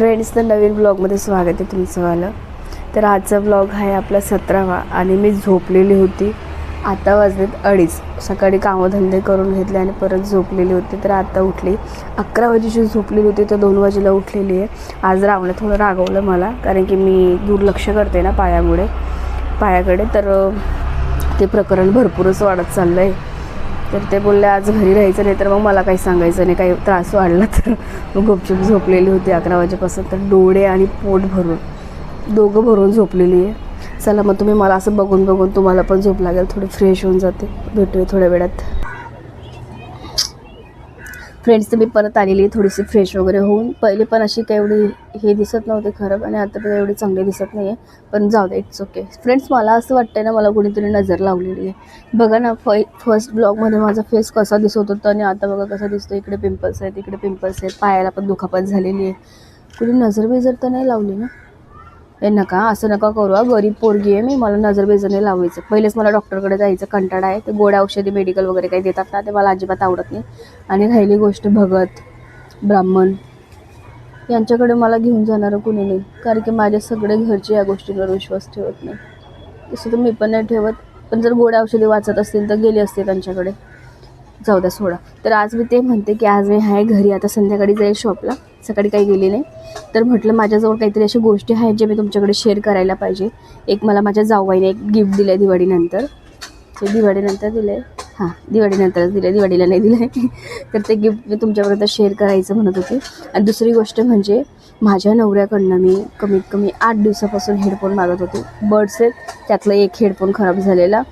Friends तर नवीन ब्लॉगमध्ये स्वागत आहे तुमचं वालं तर आजचा ब्लॉग आहे आपला सतरावा आणि मी झोपलेली होती. आता वाजलेत अडीच. सकाळी कामधंदे करून घेतले आणि परत झोपलेली होती. तर आता उठली. अकरा वाजेची झोपलेली होती तर दोन वाजेला उठलेली आहे. आज रावलं थोडं रागवलं मला कारण की मी दुर्लक्ष करते ना पायामुळे पायाकडे. तर ते प्रकरण भरपूरच वाढत चाललं आहे तर ते बोलले आज घरी राहायचं नाही तर मग मला काही सांगायचं नाही काही त्रास वाढला तर. मग गुपचूप झोपलेली होती अकरा वाजेपासून. तर डोळे आणि पोट भरून दोघं भरून झोपलेली आहे. चला मग तुम्ही मला असं बघून बघून तुम्हाला पण झोप लागेल थोडी फ्रेश होऊन जाते. भेटूया थोड्या वेळात. फ्रेंड्स तर मी परत आलेली आहे थोडीशी फ्रेश वगैरे होऊन. पहिले पण अशी काही एवढी हे दिसत नव्हते खराब आणि आता पण एवढी चांगली दिसत नाही आहे पण जाऊ दे इट्स ओके फ्रेंड्स मला असं वाटतं ना मला कुणीतरी नजर लावलेली आहे. बघा ना फ फर्स्ट ब्लॉगमध्ये माझा फेस कसा दिसत होता आणि आता बघा कसा दिसतो इकडे पिंपल्स आहेत इकडे पिंपल्स आहेत. पायाला पण दुखापत झालेली आहे. कुणी नजर बिजर तर नाही लावली ना? ए नका असं नका करू हा गरीब पोरगी आहे मी मला नजर बेजर नाही लावायचं. पहिलेच मला डॉक्टरकडे जायचं कंटाळा आहे ते गोड्या औषधी मेडिकल वगैरे काही देतात ना ते मला अजिबात आवडत नाही. आणि राहिली गोष्ट भगत ब्राह्मण यांच्याकडे मला घेऊन जाणारं कुणी नाही कारण की माझे सगळे घरचे या गोष्टींवर विश्वास ठेवत नाही. तसं तर मी पण नाही ठेवत पण जर गोड्या औषधी वाचत असतील तर गेले असते त्यांच्याकडे. जाऊ द्या सोडा. तर आज मी ते म्हणते की आज मी आहे घरी आता संध्याकाळी जाईल शॉपला सकाळी काही गेले नाही. तर म्हटलं माझ्याजवळ काहीतरी अशा गोष्टी आहेत जे मी तुमच्याकडे शेअर करायला पाहिजे. एक मला माझ्या जावबाईने एक गिफ्ट दिलं आहे दिवाळीनंतर. ते दिवाळीनंतर दिलं आहे हां दिवाळीनंतरच दिलं आहे दिवाळीला नाही दिलं आहे तर ते गिफ्ट मी तुमच्यापर्यंत शेअर करायचं म्हणत होते. आणि दुसरी गोष्ट म्हणजे माझ्या नवऱ्याकडनं मी कमीत कमी आठ दिवसापासून हेडफोन मागत होते. बर्ड्स आहेत त्यातलं एक हेडफोन खराब झालेला.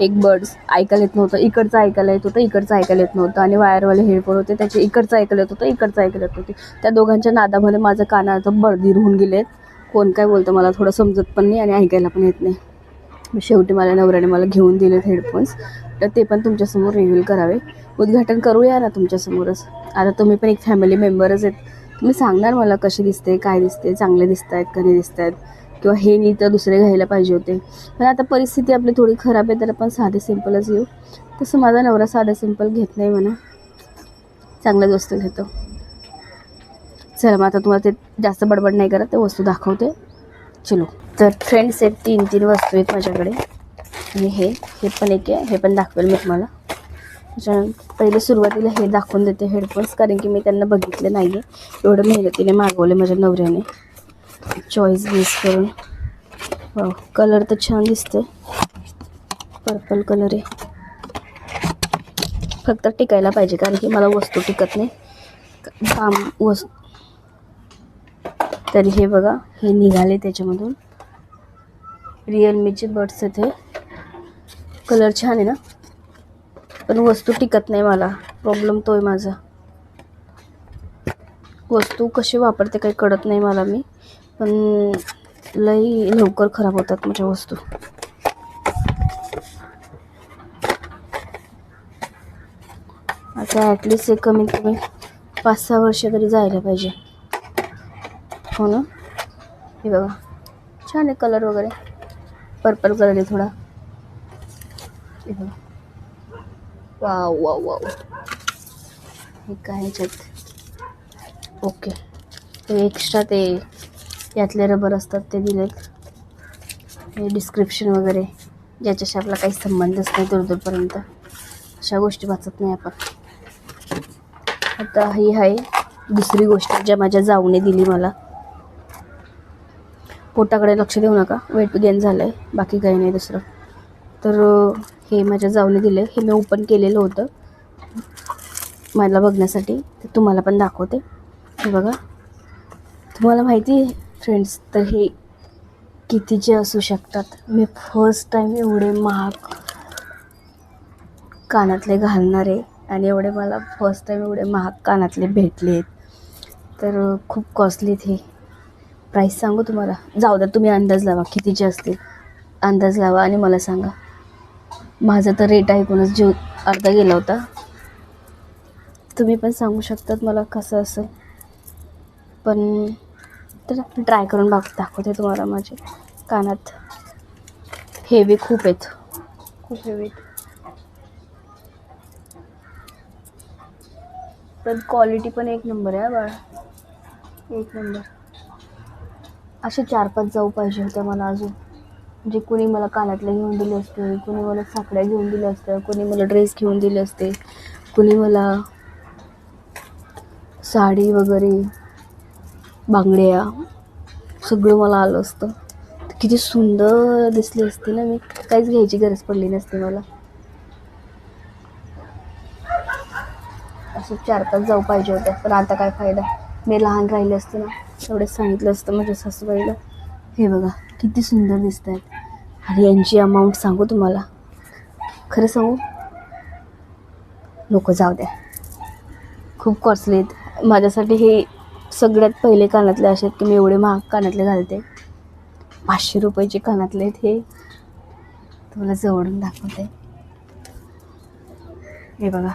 एक बर्ड्स ऐकायला येत नव्हतं. इकडचं ऐकायला येत होतं इकडचं ऐकायला येत नव्हतं. आणि वायरवाले हेडफोन होते त्याचे इकडचं ऐकायला येत होतं इकडचं ऐकायला येत होते त्या दोघांच्या नादामध्ये माझं कानाचं बळदीर होऊन गेलेत. कोण काय बोलतं मला थोडं समजत पण नाही आणि ऐकायला पण येत नाही. शेवटी मला नवऱ्याने मला घेऊन दिलेत हेडफोन्स तर ते पण तुमच्यासमोर रिव्हील करावे. उद्घाटन करूया ना तुमच्यासमोरच. आता तुम्ही पण एक फॅमिली मेंबरच आहेत. तुम्ही सांगणार मला कशी दिसते काय दिसते चांगले दिसत आहेत का नाही दिसत आहेत किंवा हे नाही तर दुसरे घ्यायला पाहिजे होते. पण आता परिस्थिती आपली थोडी खराब आहे तर आपण साधे सिम्पलच घेऊ. तसं माझा नवरा साधा सिंपल घेत नाही म्हणा. चांगल्याच वस्तू घेतो. चला मग आता तुम्हाला ते जास्त बडबड नाही करत ते वस्तू दाखवते. चलो. तर फ्रेंड्स आहेत तीन तीन वस्तू आहेत माझ्याकडे. आणि हे हे पण एक आहे हे पण दाखवेल मी तुम्हाला. त्याच्यानंतर पहिले सुरुवातीला हे दाखवून देते हेडफोन्स कारण की मी त्यांना बघितले नाही आहे एवढं मेहनतीने मागवले माझ्या नवऱ्याने. चॉईस बेस करून. हो कलर तर छान दिसतोय. पर्पल कलर आहे. फक्त टिकायला पाहिजे कारण की मला वस्तू टिकत नाही. काम वस्तू तरी हे बघा हे निघाले त्याच्यामधून. रिअलमीचे बड्स आहेत हे. कलर छान आहे ना? पण वस्तू टिकत नाही मला. प्रॉब्लेम तो आहे माझा. वस्तू कशी वापरते काही कळत नाही मला मी. पण लई लवकर खराब होतात माझ्या वस्तू. आता ॲटलिस्ट एक कमीत कमी पाच सहा वर्ष तरी जायला पाहिजे. हो ना? हे बघा. छान आहे कलर वगैरे. पर्पल कलर आहे थोडा. हे बघा. वाव वाव वाव हे काय ह्याच्यात? ओके ते एक्स्ट्रा ते यातले रबर असतात ते दिलेत. हे डिस्क्रिप्शन वगैरे ज्याच्याशी आपला काही संबंधच नाही दूरदूरपर्यंत. अशा गोष्टी वाचत नाही आपण. आता ही आहे दुसरी गोष्ट ज्या माझ्या जाऊने दिली मला. पोटाकडे लक्ष देऊ नका वेट गेन झालं आहे बाकी काही नाही दुसरं. तर हे माझ्या जाऊने दिले हे मी ओपन केलेलं होतं. मला बघण्यासाठी तुम्हाला पण दाखवते. हे बघा. तुम्हाला माहिती फ्रेंड्स तर हे कितीचे असू शकतात. मी फर्स्ट टाईम एवढे महाग कानातले घालणार आहे आणि एवढे मला फर्स्ट टाईम एवढे महाग कानातले भेटले आहेत तर खूप कॉस्टली हे प्राईस सांगू तुम्हाला? जाऊ द्या तुम्ही अंदाज लावा कितीचे असतील. अंदाज लावा आणि मला सांगा. माझा तर रेट ऐकूनच जीव अर्धा गेला होता. तुम्ही पण सांगू शकतात मला कसं असेल. पण तर ट्राय करून बघ दाखवते तुम्हाला माझे कानात. हेवी खूप आहेत. खूप हेवी आहेत. पण क्वालिटी पण एक नंबर आहे बाळा. एक नंबर असे चार पाच जाऊ पाहिजे होत्या मला अजून. म्हणजे कुणी मला कानातले घेऊन दिले असते कुणी मला साकड्या घेऊन दिल्या असत्या कुणी मला ड्रेस घेऊन दिले असते कुणी मला साडी वगैरे. बांगड्या सगळं मला आलं असतं. तर किती सुंदर दिसली असती ना मी. काहीच घ्यायची गरज पडली नसती मला. असं चार पाच जाऊ पाहिजे होत्या पण आता काय फायदा? मी लहान राहिले असते ना एवढंच सांगितलं असतं माझ्या सासूबाईला. हे बघा किती सुंदर दिसत आहेत आणि यांची अमाऊंट सांगू तुम्हाला. खरं सांगू? नको जाऊ द्या. खूप कॉस्टली आहेत. माझ्यासाठी हे सगळ्यात पहिले कानातले असे आहेत की मी एवढे महाग कानातले घालते. पाचशे रुपयाचे कानातले आहेत हे. तुम्हाला जवळून दाखवते. हे बघा.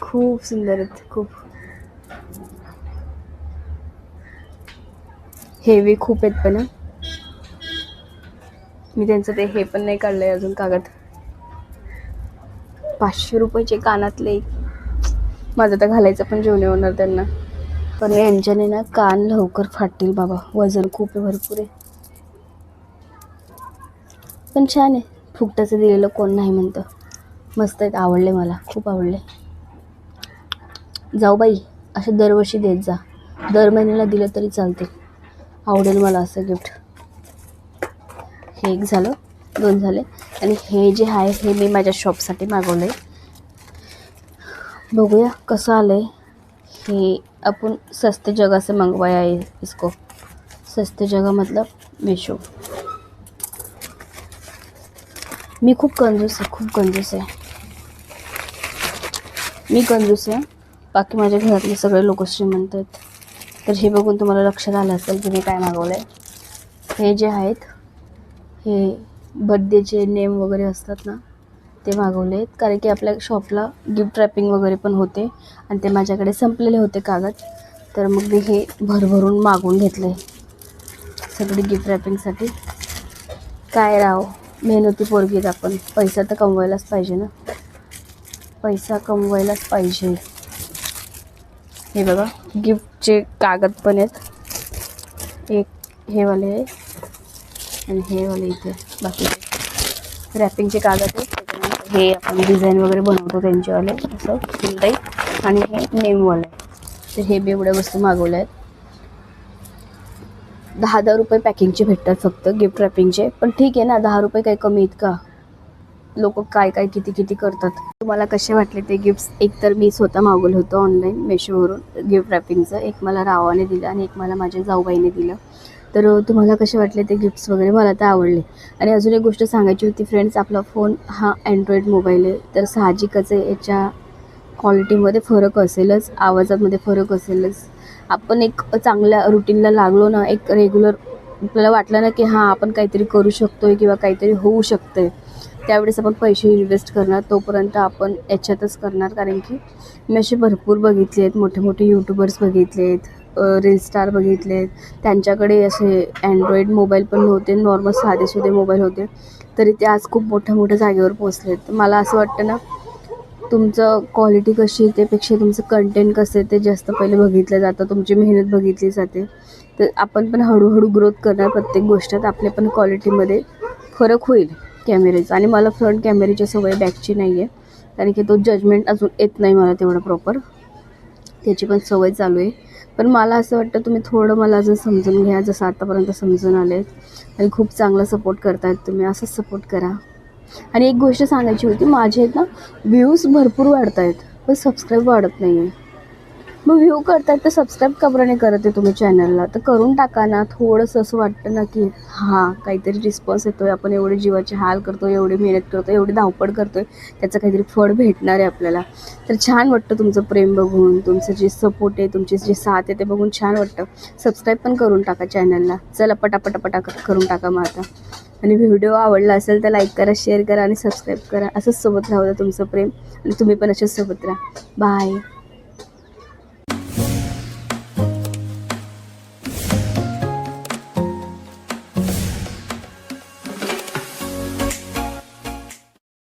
खूप सुंदर आहेत खूप. हेवी खूप आहेत पण मी त्यांचं ते हे पण नाही काढलंय अजून कागद. पाचशे रुपयाचे कानातले माझं तर घालायचं पण जेवण होणार त्यांना. पण यांच्याने ना कान लवकर फाटतील बाबा. वजन खूप आहे भरपूर आहे. पण छान आहे. फुकटाचं दिलेलं कोण नाही म्हणतं. मस्त आहेत आवडले मला. खूप आवडले. जाऊ बाई असं दरवर्षी देत जा. दर महिन्याला दिलं तरी चालते. आवडेल मला असं गिफ्ट. हे एक झालं दोन झाले. आणि हे जे आहे हे मी माझ्या शॉपसाठी मागवलं आहे बघूया कसं आलं आहे हे आपण सस्ते जगह से मंगवाया है इसको. सस्ते जगह मतलब मीशो मी खूप कंजूस आहे खूप कंजूस आहे. मी कंजूस आहे. बाकी माझ्या घरातले सगळे लोक श्रीमंत आहेत. तर हे बघून तुम्हाला लक्षात आलं असेल की मी काय मागवलं आहे हे जे आहेत हे बड्डेचे नेम वगैरे असतात ना ते मागवले आहेत. कारण की आपल्या शॉपला गिफ्ट रॅपिंग वगैरे पण होते. आणि ते माझ्याकडे संपलेले होते कागद. तर मग मी हे भरभरून मागवून घेतले. सगळी गिफ्ट रॅपिंगसाठी काय राव मेहनती पोरगीत आपण. पैसा तर कमवायलाच पाहिजे ना. पैसा कमवायलाच पाहिजे. हे बघा गिफ्टचे कागद पण आहेत. एक हे वाले आहे. आणि हे वाले इथे. बाकी रॅपिंगचे कागद आहेत. हे आपण डिझाईन वगैरे बनवतो त्यांचेवाले असं फुलदाई आणि हे नेमवाले. आहे तर हे मी एवढ्या वस्तू मागवल्या आहेत दहा दहा रुपये पॅकिंगचे भेटतात फक्त गिफ्ट रॅपिंगचे पण ठीक आहे ना दहा रुपये काही कमी आहेत का? लोक काय काय किती किती करतात? तुम्हाला कसे वाटले ते गिफ्ट्स एक तर मी स्वतः मागवलं होतं ऑनलाईन मेशोवरून गिफ्ट रॅपिंगचं एक मला रावाने दिलं आणि एक मला माझ्या जाऊबाईने दिलं. तर तुम्हाला कसे वाटले ते गिफ्ट्स वगैरे? मला तर आवडले. आणि अजून एक गोष्ट सांगायची होती फ्रेंड्स आपला फोन हा अँड्रॉईड मोबाईल आहे. तर साहजिकच आहे याच्या क्वालिटीमध्ये फरक असेलच आवाजामध्ये फरक असेलच. आपण एक चांगल्या रुटीनला लागलो ना एक रेग्युलर आपल्याला वाटलं ना की हां आपण काहीतरी करू शकतो आहे किंवा काहीतरी होऊ शकतं आहे त्यावेळेस आपण पैसे इन्व्हेस्ट करणार तोपर्यंत आपण याच्यातच करणार. कारण की मी असे भरपूर बघितले आहेत मोठे मोठे यूट्यूबर्स बघितले आहेत. रील स्टार बघितले आहेत त्यांच्याकडे असे अँड्रॉईड मोबाईल पण नव्हते. नॉर्मल साधेसुधे मोबाईल होते. तरी ते आज खूप मोठ्या मोठ्या जागेवर पोचले आहेत मला असं वाटतं ना तुमचं क्वालिटी कशी आहे त्यापेक्षा तुमचं कंटेंट कसं आहे ते जास्त पहिले बघितलं जातं. तुमची मेहनत बघितली जाते. तर आपण पण हळूहळू ग्रोथ करणार प्रत्येक गोष्टीत. आपल्या पण क्वालिटीमध्ये फरक होईल कॅमेऱ्याचा आणि मला फ्रंट कॅमेऱ्याची सवय बॅकची नाही आहे कारण की तो जजमेंट अजून येत नाही मला तेवढं प्रॉपर त्याची पण सवय चालू आहे. पण मला असं वाटतं तुम्ही थोडं मला अजून समजून घ्या जसं आतापर्यंत समजून आले आणि खूप चांगला सपोर्ट करतायत तुम्ही असंच सपोर्ट करा. आणि एक गोष्ट सांगायची होती माझे आहेत ना व्ह्यूज भरपूर वाढत आहेत पण सबस्क्राईब वाढत नाही आहे मग व्ह्यू करतायत तर सबस्क्राईब का नाही करत आहे तुम्ही चॅनलला तर करून टाका ना थोडंसं असं वाटतं ना की हां काहीतरी रिस्पॉन्स येतो आहे आपण एवढे जीवाचे हाल करतो एवढी मेहनत करतो एवढी धावपळ करतो आहे त्याचं काहीतरी फळ भेटणार आहे आपल्याला. तर छान वाटतं तुमचं प्रेम बघून तुमचं जे सपोर्ट आहे तुमची जे साथ आहे ते बघून छान वाटतं. सबस्क्राईब पण करून टाका चॅनलला चला पटापटापटा करून टाका मग आता. आणि व्हिडिओ आवडला असेल तर लाईक करा शेअर करा आणि सबस्क्राईब करा. असंच सोबत राहू द्या तुमचं प्रेम. आणि तुम्ही पण असेच सोबत राहा. बाय